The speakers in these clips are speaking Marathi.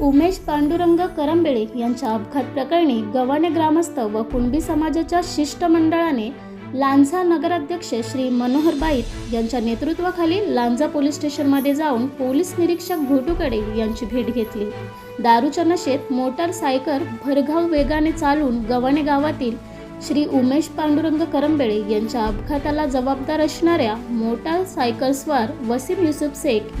उमेश पांडुरंग करंबेळे यांच्या अपघात प्रकरणी गव्हाणे ग्रामस्थ व कुणबी समाजाच्या शिष्टमंडळाने लांजा नगराध्यक्ष श्री मनोहर बाईत यांच्या नेतृत्वाखाली लांजा पोलीस स्टेशनमध्ये जाऊन पोलीस निरीक्षक घोटुकडे यांची भेट घेतली. दारूच्या नशेत मोटारसायकल भरघाव वेगाने चालून गव्हाणे गावातील श्री उमेश पांडुरंग करंबेळे यांच्या अपघाताला जबाबदार असणाऱ्या मोटारसायकलस्वार वसीम युसुफ शेख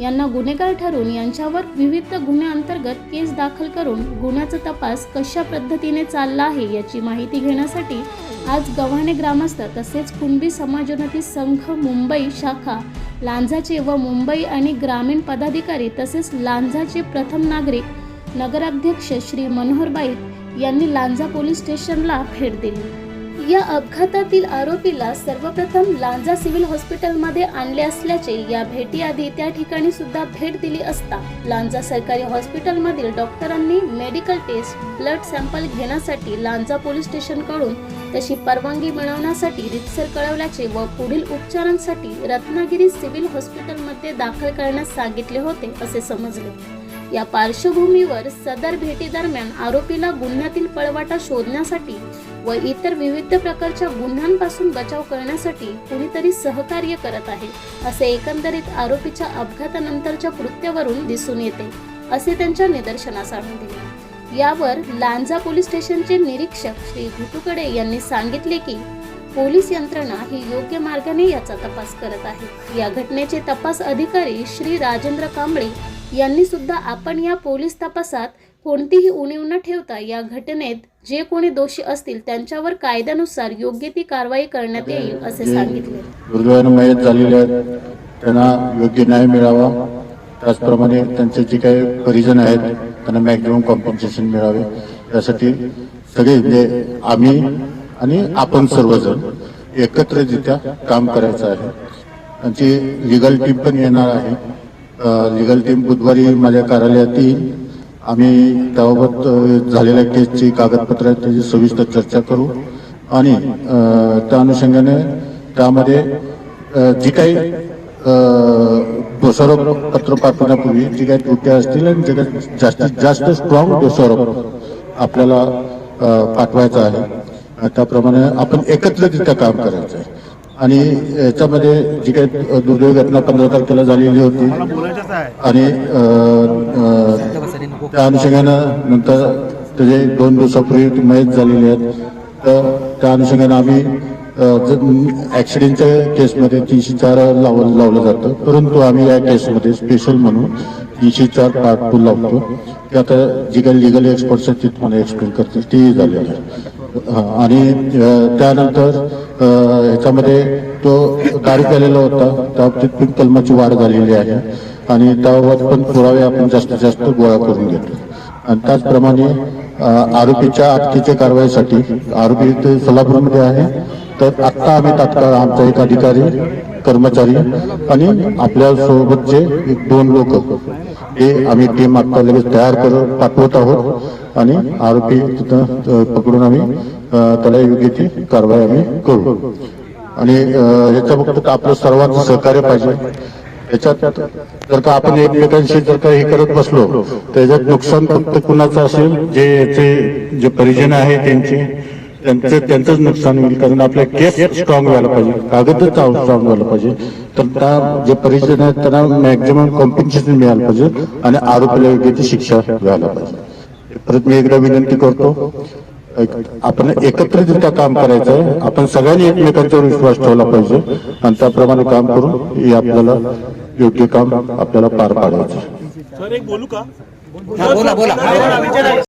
यांना गुन्हेगार ठरून यांच्यावर विविध गुन्ह्यांतर्गत केस दाखल करून गुन्ह्याचा तपास कशा पद्धतीने चालला आहे याची माहिती घेण्यासाठी आज गव्हाणे ग्रामस्थ तसेच कुणबी समाजोन्नती संघ मुंबई शाखा लांजाचे व मुंबई आणि ग्रामीण पदाधिकारी तसेच लांजाचे प्रथम नागरिक नगराध्यक्ष श्री मनोहर बाईत यांनी लांजा पोलीस स्टेशनला भेट दिली. या अपघातातील आरोपीला सर्वप्रथम लांजा सिव्हिल हॉस्पिटलमध्ये आणले असल्याचे या भेटीआधी त्या ठिकाणी सुद्धा भेट दिली असता लांजा सरकारी हॉस्पिटलमधील डॉक्टरांनी मेडिकल टेस्ट ब्लड सॅम्पल घेण्यासाठी लांजा पोलीस स्टेशनकडून तशी परवानगी मिळवण्यासाठी रितसर कळवल्याचे व पुढील उपचारांसाठी रत्नागिरी सिव्हिल हॉस्पिटलमध्ये दाखल करण्यास सांगितले होते असे समजले. या पार्श्वभूमीवर सदर भेटीदरम्यान आरोपीला गुन्ह्यातील पळवाटा शोधण्यासाठी व इतर विविध प्रकारच्या गुन्ह्यांपासून बचाव करण्यासाठी कुणीतरी सहकार्य करत आहे असे एकंदरीत आरोपीच्या अपघातानंतरच्या कृत्यावरून दिसून येते असे त्यांच्या निदर्शनास आणून दिले. यावर लांजा पोलीस स्टेशनचे निरीक्षक श्री घुटुकडे यांनी सांगितले की पोलीस यंत्रणा ही योग्य मार्गाने याचा तपास करत आहे. या घटनेचे तपास अधिकारी श्री राजेंद्र कांबळे यांनी सुद्धा आपण या पोलीस तपासात कोणतीही उणीव न ठेवता या घटनेत जे कोणी दोषी असतील त्यांच्यावर कायद्यानुसार योग्य ती कारवाई करण्यात येईल असे सांगितले. दुर्दैवानं मयत झालेले आहेत त्यांना योग्य न्याय मिळावा. त्याचप्रमाणे त्यांचे जे काही परिजन आहेत त्यांना मॅक्झिमम कॉम्पन्सेशन मिळावे. यासाठी सगळे म्हणजे आम्ही आणि आपण सर्वजण एकत्रितरित्या काम करायचं आहे. त्यांची लिगल टीम पण येणार आहे. लिगल टीम बुधवारी माझ्या कार्यालयात येईल आम्ही त्याबाबत झालेल्या केसची कागदपत्र त्याची सविस्तर चर्चा करू आणि त्या अनुषंगाने त्यामध्ये जी काही दोषारोप पत्र पाठवण्यापूर्वी जी काही त्रुट्या असतील आणि जे काही जास्तीत जास्त स्ट्रॉंग दोषारोप आपल्याला पाठवायचा आहे त्याप्रमाणे आपण एकत्रितरित्या काम करायचं आहे. आणि याच्यामध्ये जी काही दुर्दैवी घटना पंधरा तारखेला झालेली होती. आणि त्या अनुषंगानं नंतर त्याचे दोन दिवसापूर्वी मयत झालेली आहेत. तर त्या अनुषंगानं आम्ही ऍक्सिडेंटच्या केसमध्ये तीनशे चार लावलं लावलं जातं. परंतु आम्ही या केसमध्ये स्पेशल म्हणून तीनशे चार पार्ट टू लावतो. ते आता जे काही लिगल एक्सपर्ट्स आहेत ते तुम्हाला एक्सप्लेन करतील. ते झालेलं आहे. आणि त्यानंतर ह्याच्यामध्ये तो तारीख आलेला होता. त्या बाबतीत पण कलमाची वाढ झालेली आहे. आणि त्याबाबत पण पुरावे आपण जास्तीत जास्त गोळा करून घेतो. आणि त्याचप्रमाणे आरोपीच्या अटकेच्या कारवाईसाठी आरोपी सोलापूरमध्ये आहे. तर आत्ता आम्ही तात्काळ आमचा एक अधिकारी कर्मचारी आणि आपल्या सोबतचे एक दोन लोक हे आम्ही टीम आत्ता लगेच तयार कर पाठवत आहोत. आणि आरोपी तिथं पकडून आम्ही त्याला योग्य ती कारवाई आम्ही करू. आणि याच्या फक्त आपलं सर्वांचं सहकार्य पाहिजे त्याच्यात जर का आपण एकमेकांशी जर का हे करत बसलो त्याच्यात नुकसान फक्त कुणाचं असेल? जे याचे जे परिजन आहे त्यांचे त्यांचं त्यांचंच नुकसान होईल कारण आपल्या केस स्ट्रॉंग व्हायला पाहिजे. कागदच स्ट्रॉंग व्हायला पाहिजे. तर त्या जे परिजन आहेत त्यांना मॅक्झिमम कॉम्पेन्सेशन मिळालं पाहिजे आणि आरोपीला योग्य ती शिक्षा व्हायला पाहिजे. परत मी एकदा विनंती करतो आपण एकत्रितरित्या काम करायचं आहे आपण सगळ्यांनी एकमेकांच्यावर विश्वास ठेवला पाहिजे आणि त्याप्रमाणे काम करून हे आपल्याला योग्य काम आपल्याला पार पाडायचं. आहे. सर एक बोलू का? बोला बोला.